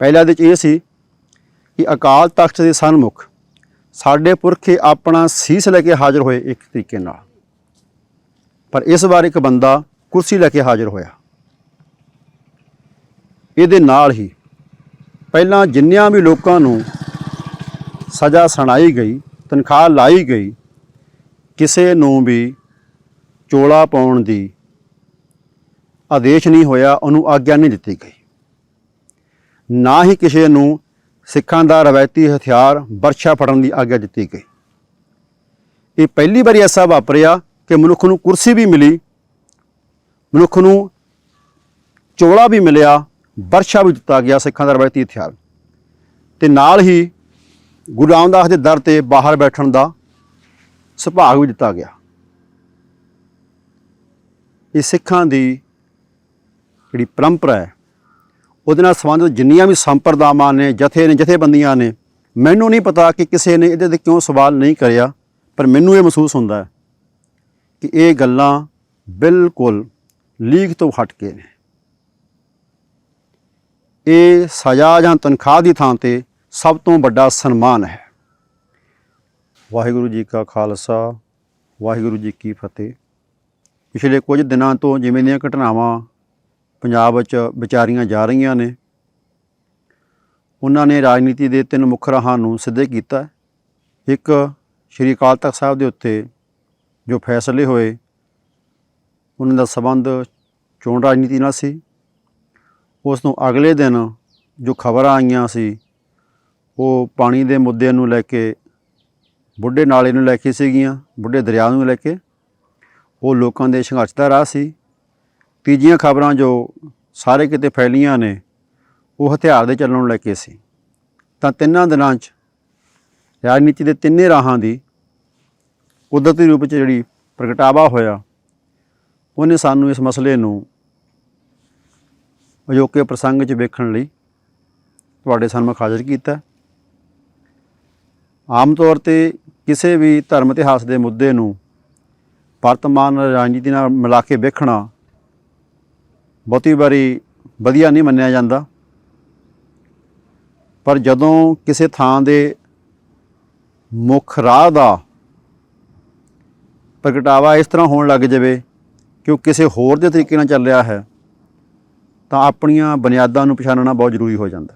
ਪਹਿਲਾ ਦੇ ਚ ਇਹ ਸੀ ਕਿ ਅਕਾਲ ਤਖਤ ਦੇ ਸਨਮੁਖ ਸਾਡੇ ਪੁਰਖੇ ਆਪਣਾ ਸੀਸ ਲੈ ਕੇ ਹਾਜ਼ਰ ਹੋਏ ਇੱਕ ਤਰੀਕੇ ਨਾਲ। ਪਰ ਇਸ ਵਾਰ ਇੱਕ ਬੰਦਾ ਕੁਰਸੀ ਲੈ ਕੇ ਹਾਜ਼ਰ ਹੋਇਆ। ਇਹਦੇ ਨਾਲ ਹੀ ਪਹਿਲਾਂ ਜਿੰਨਿਆਂ ਵੀ ਲੋਕਾਂ ਨੂੰ ਸਜ਼ਾ ਸੁਣਾਈ ਗਈ, ਤਨਖਾਹ ਲਾਈ ਗਈ, ਕਿਸੇ ਨੂੰ ਵੀ ਚੋਲਾ ਪਾਉਣ ਦੀ ਆਦੇਸ਼ ਨਹੀਂ ਹੋਇਆ, ਉਹਨੂੰ ਆਗਿਆ ਨਹੀਂ ਦਿੱਤੀ ਗਈ। ਨਾ ਹੀ ਕਿਸੇ ਨੂੰ ਸਿੱਖਾਂ ਦਾ ਰਵਾਇਤੀ ਹਥਿਆਰ ਵਰਸ਼ਾ ਫੜਨ ਦੀ ਆਗਿਆ ਦਿੱਤੀ ਗਈ। ਇਹ ਪਹਿਲੀ ਵਾਰੀ ਐਸਾ ਵਾਪਰਿਆ ਕਿ ਮਨੁੱਖ ਨੂੰ ਕੁਰਸੀ ਵੀ ਮਿਲੀ, ਮਨੁੱਖ ਨੂੰ ਚੋਲਾ ਵੀ ਮਿਲਿਆ ਵਰਸ਼ਾ ਵੀ ਦਿੱਤਾ ਗਿਆ ਸਿੱਖਾਂ ਦਾ ਰਵਾਇਤੀ ਹਥਿਆਰ। ਤੇ ਨਾਲ ਹੀ ਗੁਰੂ ਰਾਮਦਾਸ ਦੇ ਦਰ ਤੇ ਬਾਹਰ ਬੈਠਣ ਦਾ ਸੁਭਾਗ ਵੀ ਦਿੱਤਾ ਗਿਆ। ਇਹ ਸਿੱਖਾਂ ਦੀ ਜਿਹੜੀ ਪਰੰਪਰਾ ਹੈ ਉਹਦੇ ਨਾਲ ਸੰਬੰਧਿਤ ਜਿੰਨੀਆਂ ਵੀ ਸੰਪਰਦਾਵਾਂ ਨੇ, ਜਥੇ ਨੇ, ਜਥੇਬੰਦੀਆਂ ਨੇ, ਮੈਨੂੰ ਨਹੀਂ ਪਤਾ ਕਿ ਕਿਸੇ ਨੇ ਇਹਦੇ ਤੇ ਕਿਉਂ ਸਵਾਲ ਨਹੀਂ ਕਰਿਆ, ਪਰ ਮੈਨੂੰ ਇਹ ਮਹਿਸੂਸ ਹੁੰਦਾ ਹੈ ਕਿ ਇਹ ਗੱਲਾਂ ਬਿਲਕੁਲ ਲੀਕ ਤੋਂ ਹਟ ਕੇ ਨੇ। ਇਹ ਸਜ਼ਾ ਜਾਂ ਤਨਖਾਹ ਦੀ ਥਾਂ ਤੇ ਸਭ ਤੋਂ ਵੱਡਾ ਸਨਮਾਨ ਹੈ। ਵਾਹਿਗੁਰੂ ਜੀ ਕਾ ਖਾਲਸਾ, ਵਾਹਿਗੁਰੂ ਜੀ ਕੀ ਫਤਿਹ। ਪਿਛਲੇ ਕੁਝ ਦਿਨਾਂ ਤੋਂ ਜਿਵੇਂ ਦੀਆਂ ਘਟਨਾਵਾਂ ਪੰਜਾਬ ਵਿੱਚ ਵਿਚਾਰੀਆਂ ਜਾ ਰਹੀਆਂ ਨੇ। ਉਹਨਾਂ ਨੇ ਰਾਜਨੀਤੀ ਦੇ ਤਿੰਨ ਮੁੱਖ ਰਾਹਾਂ ਨੂੰ ਸਿੱਧੇ ਕੀਤਾ। ਇੱਕ ਸ਼੍ਰੀ ਅਕਾਲ ਤਖਤ ਸਾਹਿਬ ਦੇ ਉੱਤੇ ਜੋ ਫੈਸਲੇ ਹੋਏ, ਉਹਨਾਂ ਦਾ ਸਬੰਧ ਚੋਣ ਰਾਜਨੀਤੀ ਨਾਲ ਸੀ। ਉਸ ਤੋਂ ਅਗਲੇ ਦਿਨ ਜੋ ਖਬਰਾਂ ਆਈਆਂ ਸੀ, ਉਹ ਪਾਣੀ ਦੇ ਮੁੱਦੇ ਨੂੰ ਲੈ ਕੇ, ਬੁੱਢੇ ਨਾਲੇ ਨੂੰ ਲੈ ਕੇ ਸੀਗੀਆਂ, ਬੁੱਢੇ ਦਰਿਆ ਨੂੰ ਲੈ ਕੇ। ਉਹ ਲੋਕਾਂ ਦੇ ਸੰਘਰਸ਼ ਦਾ ਰਾਹ ਸੀ। ਤੀਜੀਆਂ ਖਬਰਾਂ ਜੋ ਸਾਰੇ ਕਿਤੇ ਫੈਲੀਆਂ ਨੇ, ਉਹ ਹਥਿਆਰ ਦੇ ਚੱਲਣ ਨੂੰ ਲੈ ਕੇ ਸੀ। ਤਾਂ ਤਿੰਨਾਂ ਦਿਨਾਂ 'ਚ ਰਾਜਨੀਤੀ ਦੇ ਤਿੰਨੇ ਰਾਹਾਂ ਦੀ ਕੁਦਰਤੀ ਰੂਪ 'ਚ ਜਿਹੜੀ ਪ੍ਰਗਟਾਵਾ ਹੋਇਆ, ਉਹਨੇ ਸਾਨੂੰ ਇਸ ਮਸਲੇ ਨੂੰ ਅਜੋਕੇ ਪ੍ਰਸੰਗ 'ਚ ਵੇਖਣ ਲਈ ਤੁਹਾਡੇ ਸਾਹਮਣੇ ਹਾਜ਼ਰ ਕੀਤਾ। ਆਮ ਤੌਰ ਤੇ ਕਿਸੇ ਵੀ ਧਰਮ ਇਤਿਹਾਸ ਦੇ ਮੁੱਦੇ ਨੂੰ ਵਰਤਮਾਨ ਰਾਜਨੀਤੀ ਨਾਲ ਮਿਲਾ ਕੇ ਵੇਖਣਾ ਬਹੁਤੀ ਵਾਰੀ ਵਧੀਆ ਨਹੀਂ ਮੰਨਿਆ ਜਾਂਦਾ। ਪਰ ਜਦੋਂ ਕਿਸੇ ਥਾਂ ਦੇ ਮੁੱਖ ਰਾਹ ਦਾ ਪ੍ਰਗਟਾਵਾ ਇਸ ਤਰ੍ਹਾਂ ਹੋਣ ਲੱਗ ਜਾਵੇ ਕਿ ਉਹ ਕਿਸੇ ਹੋਰ ਦੇ ਤਰੀਕੇ ਨਾਲ ਚੱਲ ਰਿਹਾ ਹੈ, ਤਾਂ ਆਪਣੀਆਂ ਬੁਨਿਆਦਾਂ ਨੂੰ ਪਛਾਣਨਾ ਬਹੁਤ ਜ਼ਰੂਰੀ ਹੋ ਜਾਂਦਾ।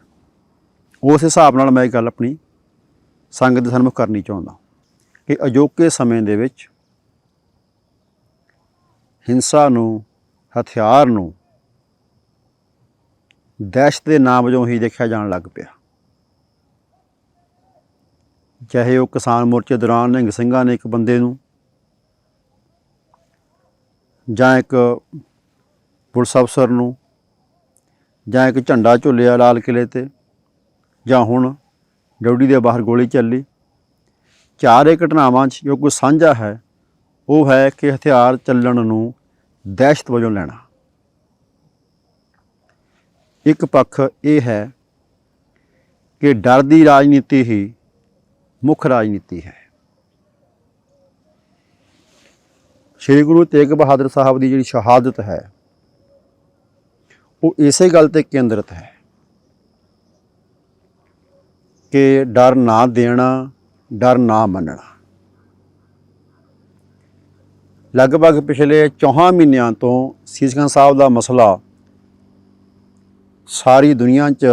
ਉਸ ਹਿਸਾਬ ਨਾਲ ਮੈਂ ਇਹ ਗੱਲ ਆਪਣੀ ਸੰਗਤ ਦੇ ਸਾਹਮਣੇ ਕਰਨੀ ਚਾਹੁੰਦਾ ਕਿ ਅਜੋਕੇ ਸਮੇਂ ਦੇ ਵਿੱਚ ਹਿੰਸਾ ਨੂੰ, ਹਥਿਆਰ ਨੂੰ ਦਹਿਸ਼ਤ ਦੇ ਨਾਮ ਵਜੋਂ ਹੀ ਦੇਖਿਆ ਜਾਣ ਲੱਗ ਪਿਆ। ਚਾਹੇ ਉਹ ਕਿਸਾਨ ਮੋਰਚੇ ਦੌਰਾਨ ਨਿਹੰਗ ਸਿੰਘਾਂ ਨੇ ਇੱਕ ਬੰਦੇ ਨੂੰ ਜਾਂ ਇੱਕ ਪੁਲਿਸ ਅਫਸਰ ਨੂੰ ਜਾਂ ਇੱਕ ਝੰਡਾ ਝੁੱਲਿਆ ਲਾਲ ਕਿਲੇ ਤੇ ਜਾਂ ਹੁਣ ਡਿਊਟੀ ਦੇ ਬਾਹਰ ਗੋਲੀ ਚੱਲੀ, ਚਾਰੇ ਘਟਨਾਵਾਂ 'ਚ ਜੋ ਕੁਝ ਸਾਂਝਾ ਹੈ, ਉਹ ਹੈ ਕਿ ਹਥਿਆਰ ਚੱਲਣ ਨੂੰ ਦਹਿਸ਼ਤ ਵਜੋਂ ਲੈਣਾ। ਇੱਕ ਪੱਖ ਇਹ ਹੈ ਕਿ ਡਰ ਦੀ ਰਾਜਨੀਤੀ ਹੀ ਮੁੱਖ ਰਾਜਨੀਤੀ ਹੈ। ਸ੍ਰੀ ਗੁਰੂ ਤੇਗ ਬਹਾਦਰ ਸਾਹਿਬ ਦੀ ਜਿਹੜੀ ਸ਼ਹਾਦਤ ਹੈ, ਉਹ ਇਸੇ ਗੱਲ ਤੇ ਕੇਂਦਰਿਤ ਹੈ ਕਿ ਡਰ ਨਾ ਦੇਣਾ, ਡਰ ਨਾ ਮੰਨਣਾ। ਲਗਭਗ ਪਿਛਲੇ 4 ਮਹੀਨਿਆਂ ਤੋਂ ਸੀਸਗੰਜ ਸਾਹਿਬ ਦਾ ਮਸਲਾ ਸਾਰੀ ਦੁਨੀਆ 'ਚ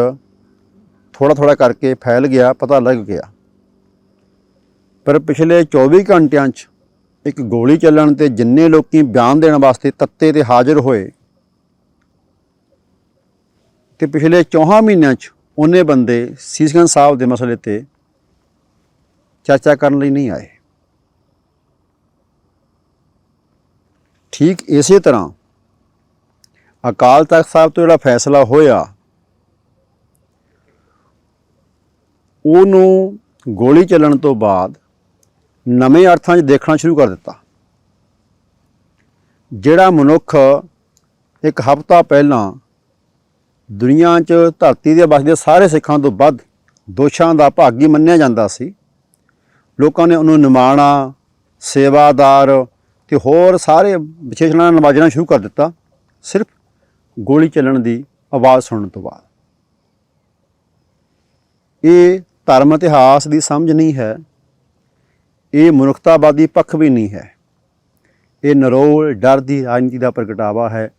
ਥੋੜਾ ਥੋੜਾ ਕਰਕੇ ਫੈਲ ਗਿਆ, ਪਤਾ ਲੱਗ ਗਿਆ। ਪਰ ਪਿਛਲੇ 24 ਘੰਟਿਆਂ 'ਚ ਇੱਕ ਗੋਲੀ ਚੱਲਣ ਤੇ ਜਿੰਨੇ ਲੋਕੀ ਬਿਆਨ ਦੇਣ ਵਾਸਤੇ ਤੱਤੇ ਤੇ ਹਾਜ਼ਰ ਹੋਏ, ਤੇ ਪਿਛਲੇ 4 ਮਹੀਨਿਆਂ 'ਚ ਉਹਨੇ ਬੰਦੇ ਸੀਸਗੰਜ ਸਾਹਿਬ ਦੇ ਮਸਲੇ ਤੇ ਚਰਚਾ ਕਰਨ ਲਈ ਨਹੀਂ ਆਏ। ਠੀਕ ਇਸੇ ਤਰ੍ਹਾਂ ਅਕਾਲ ਤਖਤ ਸਾਹਿਬ ਤੋਂ ਜਿਹੜਾ ਫੈਸਲਾ ਹੋਇਆ, ਉਹਨੂੰ ਗੋਲੀ ਚੱਲਣ ਤੋਂ ਬਾਅਦ ਨਵੇਂ ਅਰਥਾਂ 'ਚ ਦੇਖਣਾ ਸ਼ੁਰੂ ਕਰ ਦਿੱਤਾ। ਜਿਹੜਾ ਮਨੁੱਖ ਇੱਕ ਹਫ਼ਤਾ ਪਹਿਲਾਂ ਦੁਨੀਆ 'ਚ ਧਰਤੀ ਦੇ ਵਸਦੇ ਸਾਰੇ ਸਿੱਖਾਂ ਤੋਂ ਵੱਧ ਦੋਸ਼ਾਂ ਦਾ ਭਾਗੀ ਮੰਨਿਆ ਜਾਂਦਾ ਸੀ, ਲੋਕਾਂ ਨੇ ਉਹਨੂੰ ਨਿਮਾਣਾ, ਸੇਵਾਦਾਰ ਤੇ ਹੋਰ ਸਾਰੇ ਵਿਸ਼ੇਸ਼ਣਾਂ ਨਾਲ ਨਵਾਜਣਾ ਸ਼ੁਰੂ ਕਰ ਦਿੱਤਾ। ਸਿਰਫ ਗੋਲੀ ਚੱਲਣ ਦੀ ਆਵਾਜ਼ ਸੁਣਨ ਤੋਂ ਬਾਅਦ। ਇਹ ਧਰਮ ਇਤਿਹਾਸ ਦੀ ਸਮਝ ਨਹੀਂ ਹੈ। ਇਹ ਮਨੁੱਖਤਾਵਾਦੀ ਪੱਖ ਵੀ ਨਹੀਂ ਹੈ। ਇਹ ਨਰੋਲ ਡਰ ਦੀ ਰਾਜਨੀਤੀ ਦਾ ਪ੍ਰਗਟਾਵਾ ਹੈ,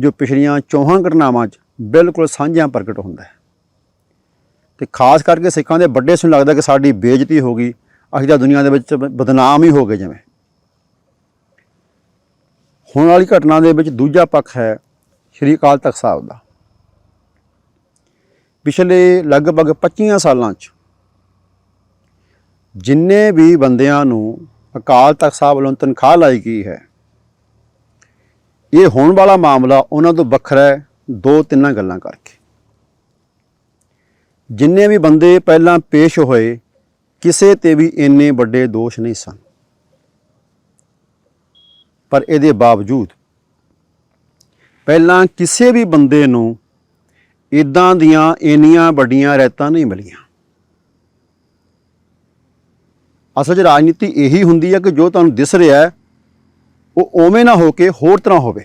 ਜੋ ਪਿਛਲੀਆਂ ਚੌਹਾਂ ਘਟਨਾਵਾਂ 'ਚ ਬਿਲਕੁਲ ਸਾਂਝਿਆਂ ਪ੍ਰਗਟ ਹੁੰਦਾ ਹੈ। ਤੇ ਖਾਸ ਕਰਕੇ ਸਿੱਖਾਂ ਦੇ ਵੱਡੇ ਨੂੰ ਲੱਗਦਾ ਕਿ ਸਾਡੀ ਬੇਇੱਜ਼ਤੀ ਹੋ ਗਈ, ਅਸੀਂ ਤਾਂ ਦੁਨੀਆ ਦੇ ਵਿੱਚ ਬਦਨਾਮ ਹੀ ਹੋ ਗਏ ਜਿਵੇਂ। ਹੁਣ ਵਾਲੀ ਘਟਨਾ ਦੇ ਵਿੱਚ ਦੂਜਾ ਪੱਖ ਹੈ ਸ਼੍ਰੀ ਅਕਾਲ ਤਖਤ ਸਾਹਿਬ ਦਾ। ਪਿਛਲੇ ਲਗਭਗ 25 ਸਾਲਾਂ 'ਚ ਜਿੰਨੇ ਵੀ ਬੰਦਿਆਂ ਨੂੰ ਅਕਾਲ ਤਖਤ ਸਾਹਿਬ ਵੱਲੋਂ ਤਨਖਾਹ ਲਾਈ ਗਈ ਹੈ, ਇਹ ਹੋਣ ਵਾਲਾ ਮਾਮਲਾ ਉਹਨਾਂ ਤੋਂ ਵੱਖਰਾ ਹੈ, ਦੋ ਤਿੰਨਾਂ ਗੱਲਾਂ ਕਰਕੇ। ਜਿੰਨੇ ਵੀ ਬੰਦੇ ਪਹਿਲਾਂ ਪੇਸ਼ ਹੋਏ, ਕਿਸੇ ਤੇ ਵੀ ਇੰਨੇ ਵੱਡੇ ਦੋਸ਼ ਨਹੀਂ ਸਨ। ਪਰ ਇਹਦੇ ਬਾਵਜੂਦ ਪਹਿਲਾਂ ਕਿਸੇ ਵੀ ਬੰਦੇ ਨੂੰ ਇਦਾਂ ਦੀਆਂ ਇੰਨੀਆਂ ਵੱਡੀਆਂ ਰੈਤਾਂ ਨਹੀਂ ਮਿਲੀਆਂ। ਅਸਲ 'ਚ ਰਾਜਨੀਤੀ ਇਹੀ ਹੁੰਦੀ ਹੈ ਕਿ ਜੋ ਤੁਹਾਨੂੰ ਦਿਸ ਰਿਹਾ ਹੈ, ਉਹ ਉਵੇਂ ਨਾ ਹੋ ਕੇ ਹੋਰ ਤਰ੍ਹਾਂ ਹੋਵੇ।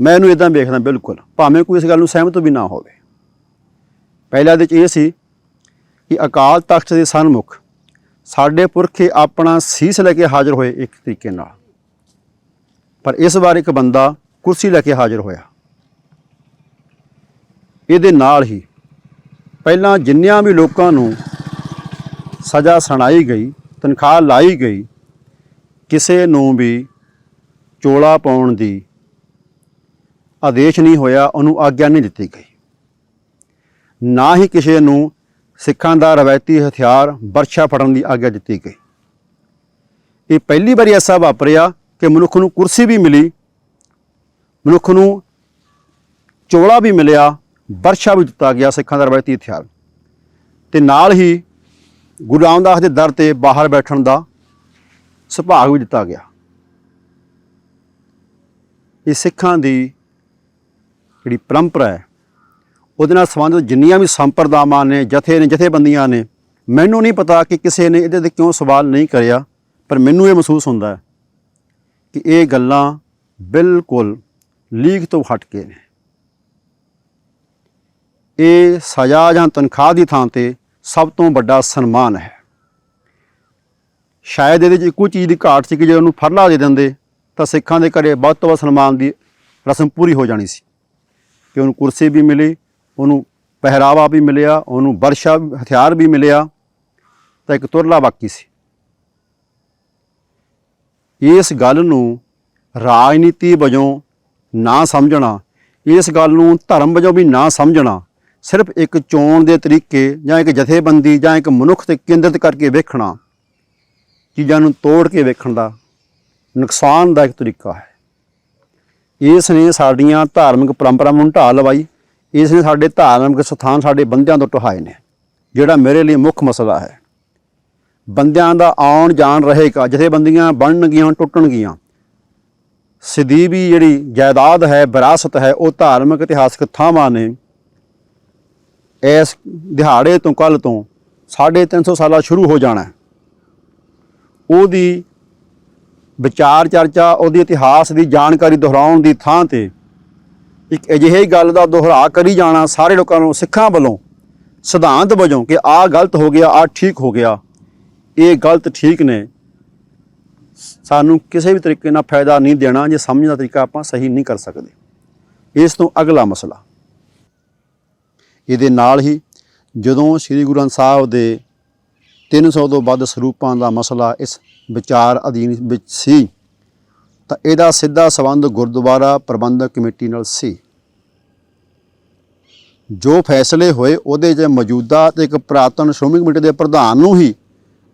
ਮੈਂ ਇਹਨੂੰ ਇਦਾਂ ਵੇਖਦਾ ਬਿਲਕੁਲ, ਭਾਵੇਂ ਕੋਈ ਇਸ ਗੱਲ ਨੂੰ ਸਹਿਮਤ ਵੀ ਨਾ ਹੋਵੇ। ਪਹਿਲਾ ਦੇ ਚ ਇਹ ਸੀ ਕਿ ਅਕਾਲ ਤਖਤ ਦੇ ਸਨਮੁਖ ਸਾਡੇ ਪੁਰਖੇ ਆਪਣਾ ਸੀਸ ਲੈ ਕੇ ਹਾਜ਼ਰ ਹੋਏ ਇੱਕ ਤਰੀਕੇ ਨਾਲ। ਪਰ ਇਸ ਵਾਰ ਇੱਕ ਬੰਦਾ ਕੁਰਸੀ ਲੈ ਕੇ ਹਾਜ਼ਰ ਹੋਇਆ। ਇਹਦੇ ਨਾਲ ਹੀ ਪਹਿਲਾਂ ਜਿੰਨਿਆਂ ਵੀ ਲੋਕਾਂ ਨੂੰ ਸਜ਼ਾ ਸੁਣਾਈ ਗਈ, ਤਨਖਾਹ ਲਾਈ ਗਈ, ਕਿਸੇ ਨੂੰ ਵੀ ਚੋਲਾ ਪਾਉਣ ਦੀ ਆਦੇਸ਼ ਨਹੀਂ ਹੋਇਆ, ਉਹਨੂੰ ਆਗਿਆ ਨਹੀਂ ਦਿੱਤੀ ਗਈ। ਨਾ ਹੀ ਕਿਸੇ ਨੂੰ ਸਿੱਖਾਂ ਦਾ ਰਵਾਇਤੀ ਹਥਿਆਰ ਵਰਸ਼ਾ ਫੜਨ ਦੀ ਆਗਿਆ ਦਿੱਤੀ ਗਈ। ਇਹ ਪਹਿਲੀ ਵਾਰੀ ਐਸਾ ਵਾਪਰਿਆ ਕਿ ਮਨੁੱਖ ਨੂੰ ਕੁਰਸੀ ਵੀ ਮਿਲੀ ਮਨੁੱਖ ਨੂੰ ਚੋਲਾ ਵੀ ਮਿਲਿਆ, ਵਰਸ਼ਾ ਵੀ ਦਿੱਤਾ ਗਿਆ ਸਿੱਖਾਂ ਦਾ ਰਵਾਇਤੀ ਹਥਿਆਰ। ਤੇ ਨਾਲ ਹੀ ਗੁਰੂ ਰਾਮਦਾਸ ਦੇ ਦਰ ਤੇ ਬਾਹਰ ਬੈਠਣ ਦਾ ਸੁਭਾਗ ਵੀ ਦਿੱਤਾ ਗਿਆ। ਇਹ ਸਿੱਖਾਂ ਦੀ ਜਿਹੜੀ ਪਰੰਪਰਾ ਹੈ, ਉਹਦੇ ਨਾਲ ਸੰਬੰਧਿਤ ਜਿੰਨੀਆਂ ਵੀ ਸੰਪਰਦਾਵਾਂ ਨੇ, ਜਥੇ ਨੇ, ਜਥੇਬੰਦੀਆਂ ਨੇ, ਮੈਨੂੰ ਨਹੀਂ ਪਤਾ ਕਿ ਕਿਸੇ ਨੇ ਇਹਦੇ ਤੇ ਕਿਉਂ ਸਵਾਲ ਨਹੀਂ ਕਰਿਆ, ਪਰ ਮੈਨੂੰ ਇਹ ਮਹਿਸੂਸ ਹੁੰਦਾ ਹੈ ਕਿ ਇਹ ਗੱਲਾਂ ਬਿਲਕੁਲ ਲੀਕ ਤੋਂ ਹਟ ਕੇ ਨੇ। ਇਹ ਸਜ਼ਾ ਜਾਂ ਤਨਖਾਹ ਦੀ ਥਾਂ ਤੇ ਸਭ ਤੋਂ ਵੱਡਾ ਸਨਮਾਨ ਹੈ। ਸ਼ਾਇਦ ਇਹਦੇ 'ਚ ਇੱਕੋ ਚੀਜ਼ ਦੀ ਘਾਟ ਸੀ ਕਿ ਜੇ ਉਹਨੂੰ ਫਰਲਾ ਦੇ ਦਿੰਦੇ, ਤਾਂ ਸਿੱਖਾਂ ਦੇ ਘਰੇ ਵੱਧ ਤੋਂ ਵੱਧ ਸਨਮਾਨ ਦੀ ਰਸਮ ਪੂਰੀ ਹੋ ਜਾਣੀ ਸੀ। ਕਿ ਉਹਨੂੰ ਕੁਰਸੀ ਵੀ ਮਿਲੀ, ਉਹਨੂੰ ਪਹਿਰਾਵਾ ਵੀ ਮਿਲਿਆ, ਉਹਨੂੰ ਵਰਸ਼ਾ, ਹਥਿਆਰ ਵੀ ਮਿਲਿਆ, ਤਾਂ ਇੱਕ ਤੁਰਲਾ ਬਾਕੀ ਸੀ। ਇਸ ਗੱਲ ਨੂੰ ਰਾਜਨੀਤੀ ਵਜੋਂ ਨਾ ਸਮਝਣਾ, ਇਸ ਗੱਲ ਨੂੰ ਧਰਮ ਵਜੋਂ ਵੀ ਨਾ ਸਮਝਣਾ, ਸਿਰਫ ਇੱਕ ਚੋਣ ਦੇ ਤਰੀਕੇ ਜਾਂ ਇੱਕ ਜਥੇਬੰਦੀ ਜਾਂ ਇੱਕ ਮਨੁੱਖ ਤੇ ਕੇਂਦਰਿਤ ਕਰਕੇ ਵੇਖਣਾ, ਚੀਜ਼ਾਂ ਨੂੰ ਤੋੜ ਕੇ ਵੇਖਣ ਦਾ ਨੁਕਸਾਨਦਾਇਕ ਤਰੀਕਾ ਹੈ। ਇਸ ਨੇ ਸਾਡੀਆਂ ਧਾਰਮਿਕ ਪਰੰਪਰਾਵਾਂ ਨੂੰ ਢਾਹ ਲਵਾਈ, ਇਸ ਨੇ ਸਾਡੇ ਧਾਰਮਿਕ ਸਥਾਨ ਸਾਡੇ ਬੰਦਿਆਂ ਤੋਂ ਢਹਾਏ ਨੇ, ਜਿਹੜਾ ਮੇਰੇ ਲਈ ਮੁੱਖ ਮਸਲਾ ਹੈ। ਬੰਦਿਆਂ ਦਾ ਆਉਣ ਜਾਣ ਰਹੇਗਾ, ਜਥੇਬੰਦੀਆਂ ਬਣਨਗੀਆਂ, ਟੁੱਟਣਗੀਆਂ। ਸਦੀਵੀ ਜਿਹੜੀ ਜਾਇਦਾਦ ਹੈ, ਵਿਰਾਸਤ ਹੈ, ਉਹ ਧਾਰਮਿਕ ਇਤਿਹਾਸਕ ਥਾਵਾਂ ਨੇ। ਇਸ ਦਿਹਾੜੇ ਤੋਂ ਕੱਲ ਤੋਂ 350 ਸਾਲਾ ਸ਼ੁਰੂ ਹੋ ਜਾਣਾ ਉਹਦੀ ਵਿਚਾਰ ਚਰਚਾ, ਉਹਦੀ ਇਤਿਹਾਸ ਦੀ ਜਾਣਕਾਰੀ ਦੁਹਰਾਉਣ ਦੀ ਥਾਂ ਤੇ ਇੱਕ ਅਜਿਹੀ ਗੱਲ ਦਾ ਦੁਹਰਾ ਕਰੀ ਜਾਣਾ ਸਾਰੇ ਲੋਕਾਂ ਨੂੰ, ਸਿੱਖਾਂ ਵੱਲੋਂ ਸਿਧਾਂਤ ਵਜੋਂ ਕਿ ਆਹ ਗਲਤ ਹੋ ਗਿਆ, ਆਹ ਠੀਕ ਹੋ ਗਿਆ, ਇਹ ਗਲਤ ਠੀਕ ਨੇ। ਸਾਨੂੰ ਕਿਸੇ ਵੀ ਤਰੀਕੇ ਨਾਲ ਫਾਇਦਾ ਨਹੀਂ ਦੇਣਾ, ਜੇ ਸਮਝਣ ਦਾ ਤਰੀਕਾ ਆਪਾਂ ਸਹੀ ਨਹੀਂ ਕਰ ਸਕਦੇ। ਇਸ ਤੋਂ ਅਗਲਾ ਮਸਲਾ। ਇਹਦੇ ਨਾਲ ਹੀ ਜਦੋਂ ਸ੍ਰੀ ਗੁਰੂ ਗ੍ਰੰਥ ਸਾਹਿਬ ਦੇ 300 ਤੋਂ ਵੱਧ ਸਰੂਪਾਂ ਦਾ ਮਸਲਾ ਇਸ ਵਿਚਾਰ ਅਧੀਨ ਵਿੱਚ ਸੀ, ਤਾਂ ਇਹਦਾ ਸਿੱਧਾ ਸੰਬੰਧ ਗੁਰਦੁਆਰਾ ਪ੍ਰਬੰਧਕ ਕਮੇਟੀ ਨਾਲ ਸੀ। ਜੋ ਫੈਸਲੇ ਹੋਏ, ਉਹਦੇ 'ਚ ਮੌਜੂਦਾ ਤੇ ਇੱਕ ਪ੍ਰਾਤਨ ਸ਼੍ਰੋਮਣੀ ਕਮੇਟੀ ਦੇ ਪ੍ਰਧਾਨ ਨੂੰ ਹੀ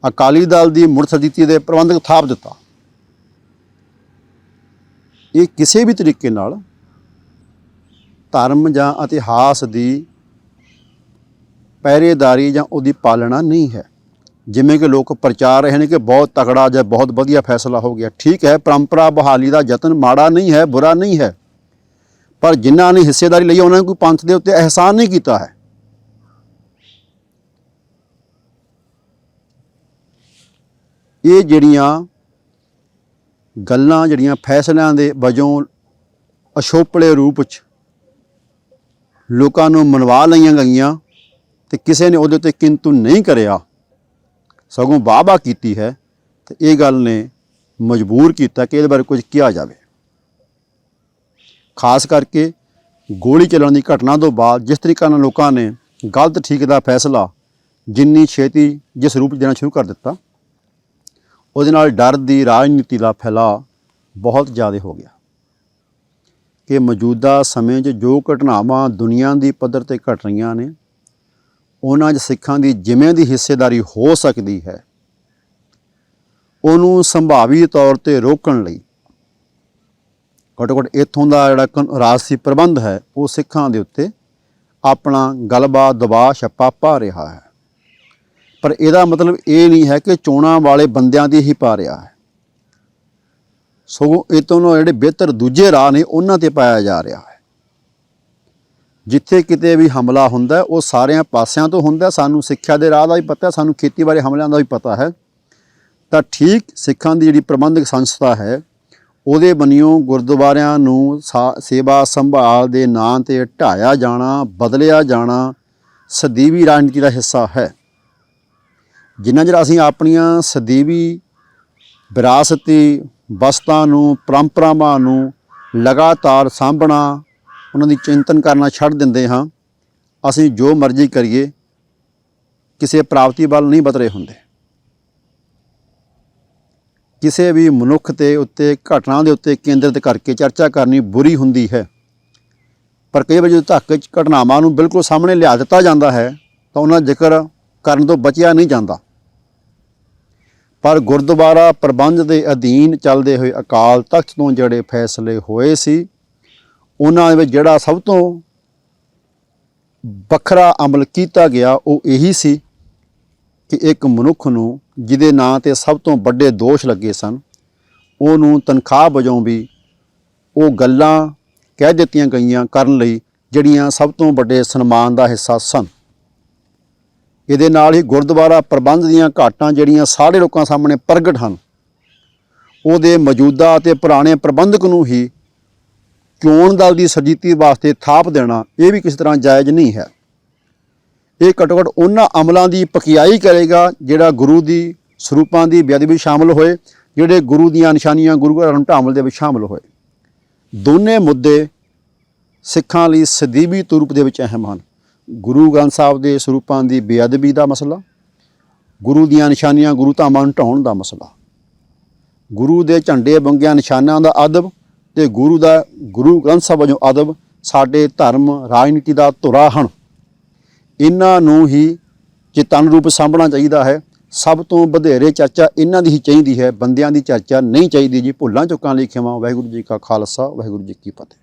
ਅਕਾਲੀ ਦਲ ਦੀ ਮੁੜ ਸਥਿਤੀ ਦੇ ਪ੍ਰਬੰਧਕ ਥਾਪ ਦਿੱਤਾ। ਇਹ ਕਿਸੇ ਵੀ ਤਰੀਕੇ ਨਾਲ ਧਰਮ ਜਾਂ ਇਤਿਹਾਸ ਦੀ ਪਹਿਰੇਦਾਰੀ ਜਾਂ ਉਹਦੀ ਪਾਲਣਾ ਨਹੀਂ ਹੈ। ਜਿਵੇਂ ਕਿ ਲੋਕ ਪ੍ਰਚਾਰ ਰਹੇ ਨੇ ਕਿ ਬਹੁਤ ਤਕੜਾ ਜਾਂ ਬਹੁਤ ਵਧੀਆ ਫੈਸਲਾ ਹੋ ਗਿਆ। ਠੀਕ ਹੈ, ਪਰੰਪਰਾ ਬਹਾਲੀ ਦਾ ਯਤਨ ਮਾੜਾ ਨਹੀਂ ਹੈ, ਬੁਰਾ ਨਹੀਂ ਹੈ। ਪਰ ਜਿਨ੍ਹਾਂ ਨੇ ਹਿੱਸੇਦਾਰੀ ਲਈ ਉਹਨਾਂ ਨੇ ਕੋਈ ਪੰਥ ਦੇ ਉੱਤੇ ਅਹਿਸਾਨ ਨਹੀਂ ਕੀਤਾ ਹੈ। ਇਹ ਜਿਹੜੀਆਂ ਗੱਲਾਂ, ਜਿਹੜੀਆਂ ਫੈਸਲਿਆਂ ਦੇ ਵਜੋਂ ਅਸ਼ੋਪਲੇ ਰੂਪ ਚ ਲੋਕਾਂ ਨੂੰ ਮਨਵਾ ਲਈਆਂ ਗਈਆਂ ਤੇ ਕਿਸੇ ਨੇ ਉਹਦੇ ਉੱਤੇ ਕਿੰਤੂ ਨਹੀਂ ਕਰਿਆ, ਸਗੋਂ ਵਾਹਵਾ ਕੀਤੀ ਹੈ ਤੇ ਇਹ ਗੱਲ ਨੇ ਮਜਬੂਰ ਕੀਤਾ ਕਿ ਇਹਦੇ ਬਾਰੇ ਕੁਝ ਕਿਹਾ ਜਾਵੇ। ਖਾਸ ਕਰਕੇ ਗੋਲੀ ਚੱਲਣ ਦੀ ਘਟਨਾ ਤੋਂ ਬਾਅਦ ਜਿਸ ਤਰੀਕੇ ਨਾਲ ਲੋਕਾਂ ਨੇ ਗਲਤ ਠੀਕ ਦਾ ਫੈਸਲਾ ਜਿੰਨੀ ਛੇਤੀ ਜਿਸ ਰੂਪ 'ਚ ਦੇਣਾ ਸ਼ੁਰੂ ਕਰ ਦਿੱਤਾ ਉਹਦੇ ਨਾਲ ਡਰ ਦੀ ਰਾਜਨੀਤੀ ਦਾ ਫੈਲਾਅ ਬਹੁਤ ਜ਼ਿਆਦਾ ਹੋ ਗਿਆ। ਕਿ ਮੌਜੂਦਾ ਸਮੇਂ 'ਚ ਜੋ ਘਟਨਾਵਾਂ ਦੁਨੀਆ ਦੀ ਪੱਧਰ ਤੇ ਘਟ ਰਹੀਆਂ ਨੇ, ਉਹਨਾਂ 'ਚ ਸਿੱਖਾਂ ਦੀ ਜਿਵੇਂ ਦੀ ਹਿੱਸੇਦਾਰੀ ਹੋ ਸਕਦੀ ਹੈ, ਉਹਨੂੰ ਸੰਭਾਵੀ ਤੌਰ ਤੇ ਰੋਕਣ ਲਈ ਘੱਟੋ ਘੱਟ ਇੱਥੋਂ ਦਾ ਜਿਹੜਾ ਕਾਨ- ਰਾਜਸੀ ਪ੍ਰਬੰਧ ਹੈ, ਉਹ ਸਿੱਖਾਂ ਦੇ ਉੱਤੇ ਆਪਣਾ ਗਲਬਾ ਦਬਾਅ ਛੱਪਾ ਪਾ ਰਿਹਾ ਹੈ। ਪਰ ਇਹਦਾ ਮਤਲਬ ਇਹ ਨਹੀਂ ਹੈ ਕਿ ਚੋਣਾਂ ਵਾਲੇ ਬੰਦਿਆਂ ਦੀ ਹੀ ਪਾ ਰਿਹਾ ਹੈ। ਸਗੋਂ ਇਹ ਤੋਂ ਜਿਹੜੇ ਬਿਹਤਰ ਦੂਜੇ ਰਾਹ ਨੇ, ਉਹਨਾਂ ਤੇ ਪਾਇਆ ਜਾ ਰਿਹਾ ਹੈ। ਜਿੱਥੇ ਕਿਤੇ ਵੀ ਹਮਲਾ ਹੁੰਦਾ ਉਹ ਸਾਰਿਆਂ ਪਾਸਿਆਂ ਤੋਂ ਹੁੰਦਾ ਸਾਨੂੰ ਸਿੱਖਿਆ ਦੇ ਰਾਹ ਦਾ ਵੀ ਪਤਾ ਸਾਨੂੰ ਖੇਤੀ ਬਾਰੇ ਹਮਲਿਆਂ ਦਾ ਵੀ ਪਤਾ ਹੈ। ਤਾਂ ਠੀਕ ਸਿੱਖਾਂ ਦੀ ਜਿਹੜੀ ਪ੍ਰਬੰਧਕ ਸੰਸਥਾ ਹੈ, ਉਹਦੇ ਬਣਿਓ ਗੁਰਦੁਆਰਿਆਂ ਨੂੰ ਸਾ- ਸੇਵਾ ਸੰਭਾਲ ਦੇ ਨਾਂ ਤੇ ਢਾਇਆ ਜਾਣਾ, ਬਦਲਿਆ ਜਾਣਾ, ਸਦੀਵੀ ਰਾਜਨੀਤੀ ਦਾ ਹਿੱਸਾ ਹੈ। ਜਿੰਨਾ ਚਿਰ ਅਸੀਂ ਆਪਣੀਆਂ ਸਦੀਵੀ ਵਿਰਾਸਤੀ ਵਸਤਾਂ ਨੂੰ, ਪਰੰਪਰਾਵਾਂ ਨੂੰ ਲਗਾਤਾਰ ਸਾਂਭਣਾ, ਉਹਨਾਂ ਦੀ ਚਿੰਤਨ ਕਰਨਾ ਛੱਡ ਦਿੰਦੇ ਹਾਂ, ਅਸੀਂ ਜੋ ਮਰਜ਼ੀ ਕਰੀਏ, ਕਿਸੇ ਪ੍ਰਾਪਤੀ ਵੱਲ ਨਹੀਂ ਬਦਲੇ ਹੁੰਦੇ। ਕਿਸੇ ਵੀ ਮਨੁੱਖ ਤੇ ਉੱਤੇ ਘਟਨਾ ਦੇ ਉੱਤੇ ਕੇਂਦਰਿਤ ਕਰਕੇ ਚਰਚਾ ਕਰਨੀ ਬੁਰੀ ਹੁੰਦੀ ਹੈ। ਪਰ ਕਈ ਵਾਰ ਜਦੋਂ ਧੱਕ ਚ ਘਟਨਾਵਾਂ ਨੂੰ ਬਿਲਕੁਲ ਸਾਹਮਣੇ ਲਿਆ ਦਿੱਤਾ ਜਾਂਦਾ ਹੈ, ਤਾਂ ਉਹਨਾਂ ਦਾ ਜ਼ਿਕਰ ਕਰਨ ਤੋਂ ਬਚਿਆ ਨਹੀਂ ਜਾਂਦਾ। ਪਰ ਗੁਰਦੁਆਰਾ ਪ੍ਰਬੰਧ ਦੇ ਅਧੀਨ ਚੱਲਦੇ ਹੋਏ ਅਕਾਲ ਤਖਤ ਤੋਂ ਜਿਹੜੇ ਫੈਸਲੇ ਹੋਏ ਸੀ, ਉਹਨਾਂ ਵਿੱਚ ਜਿਹੜਾ ਸਭ ਤੋਂ ਵੱਖਰਾ ਅਮਲ ਕੀਤਾ ਗਿਆ, ਉਹ ਇਹੀ ਸੀ ਕਿ ਇੱਕ ਮਨੁੱਖ ਨੂੰ ਜਿਹਦੇ ਨਾਂ ਤੇ ਸਭ ਤੋਂ ਵੱਡੇ ਦੋਸ਼ ਲੱਗੇ ਸਨ, ਉਹਨੂੰ ਤਨਖਾਹ ਵਜੋਂ ਵੀ ਉਹ ਗੱਲਾਂ ਕਹਿ ਦਿੱਤੀਆਂ ਗਈਆਂ ਕਰਨ ਲਈ ਜਿਹੜੀਆਂ ਸਭ ਤੋਂ ਵੱਡੇ ਸਨਮਾਨ ਦਾ ਹਿੱਸਾ ਸਨ। ਇਹਦੇ ਨਾਲ ਹੀ ਗੁਰਦੁਆਰਾ ਪ੍ਰਬੰਧ ਦੀਆਂ ਘਾਟਾਂ ਜਿਹੜੀਆਂ ਸਾਰੇ ਲੋਕਾਂ ਸਾਹਮਣੇ ਪ੍ਰਗਟ ਹਨ, ਉਹਦੇ ਮੌਜੂਦਾ ਅਤੇ ਪੁਰਾਣੇ ਪ੍ਰਬੰਧਕ ਨੂੰ ਹੀ ਚੋਣ ਦਲ ਦੀ ਸਰਜੀਤੀ ਵਾਸਤੇ ਥਾਪ ਦੇਣਾ ਇਹ ਵੀ ਕਿਸੇ ਤਰ੍ਹਾਂ ਜਾਇਜ਼ ਨਹੀਂ ਹੈ। ਇਹ ਘੱਟੋ ਘੱਟ ਉਹਨਾਂ ਅਮਲਾਂ ਦੀ ਪਕਿਆਈ ਕਰੇਗਾ ਜਿਹੜਾ ਗੁਰੂ ਦੀ ਸਰੂਪਾਂ ਦੀ ਬੇਅਦਬੀ ਵਿੱਚ ਸ਼ਾਮਲ ਹੋਏ, ਜਿਹੜੇ ਗੁਰੂ ਦੀਆਂ ਨਿਸ਼ਾਨੀਆਂ ਗੁਰੂ ਘਰ ਢਾਮਲ ਦੇ ਵਿੱਚ ਸ਼ਾਮਲ ਹੋਏ। ਦੋਨੇ ਮੁੱਦੇ ਸਿੱਖਾਂ ਲਈ ਸਦੀਵੀ ਤਰੂਪ ਦੇ ਵਿੱਚ ਅਹਿਮ ਹਨ। ਗੁਰੂ ਗ੍ਰੰਥ ਸਾਹਿਬ ਦੇ ਸਰੂਪਾਂ ਦੀ ਬੇਅਦਬੀ ਦਾ ਮਸਲਾ, ਗੁਰੂ ਦੀਆਂ ਨਿਸ਼ਾਨੀਆਂ ਗੁਰੂ ਧਾਮਾਂ ਨੂੰ ਢਾਉਣ ਦਾ ਮਸਲਾ, ਗੁਰੂ ਦੇ ਝੰਡੇ ਬੰਗਿਆਂ ਨਿਸ਼ਾਨਾਂ ਦਾ ਅਦਬ ਤੇ ਗੁਰੂ ਦਾ, ਗੁਰੂ ਗ੍ਰੰਥ ਸਾਹਿਬ ਵਜੋਂ ਅਦਬ ਸਾਡੇ ਧਰਮ, ਰਾਜਨੀਤੀ ਦਾ ਧੁਰਾ ਹਨ। ਇਹਨਾਂ ਨੂੰ ਹੀ ਚੇਤਨ ਰੂਪ ਸਾਂਭਣਾ ਚਾਹੀਦਾ ਹੈ। ਸਭ ਤੋਂ ਵਧੇਰੇ ਚਰਚਾ ਇਹਨਾਂ ਦੀ ਹੀ ਚਾਹੀਦੀ ਹੈ। ਬੰਦਿਆਂ ਦੀ ਚਰਚਾ ਨਹੀਂ ਚਾਹੀਦੀ ਜੀ। ਭੁੱਲਾਂ ਚੁੱਕਾਂ ਲਈ ਖਿਮਾ ਵਾਹਿਗੁਰੂ ਜੀ ਕਾ ਖਾਲਸਾ, ਵਾਹਿਗੁਰੂ ਜੀ ਕੀ ਫਤਿਹ।